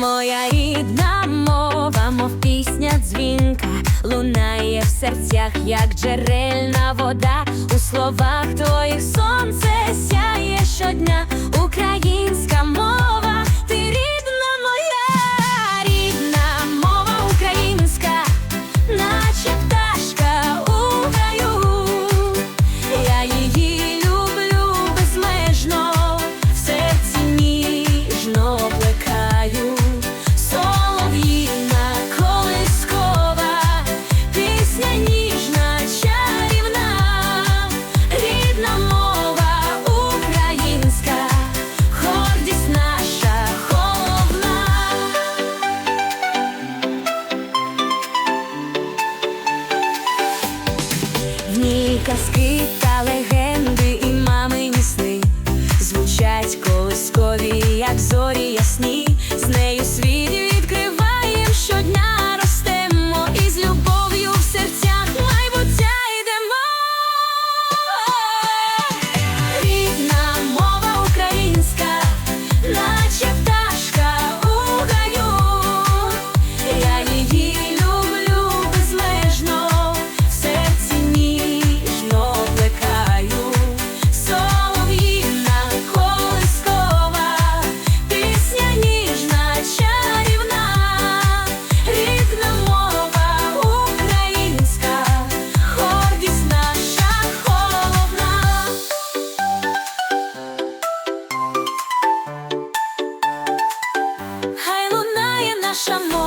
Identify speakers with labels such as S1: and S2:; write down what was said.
S1: Моя рідна мова, мов пісня дзвінка, лунає в серцях, як джерельна вода, у словах твоїх сонце сяє. Одні казки та легенди. 沙漠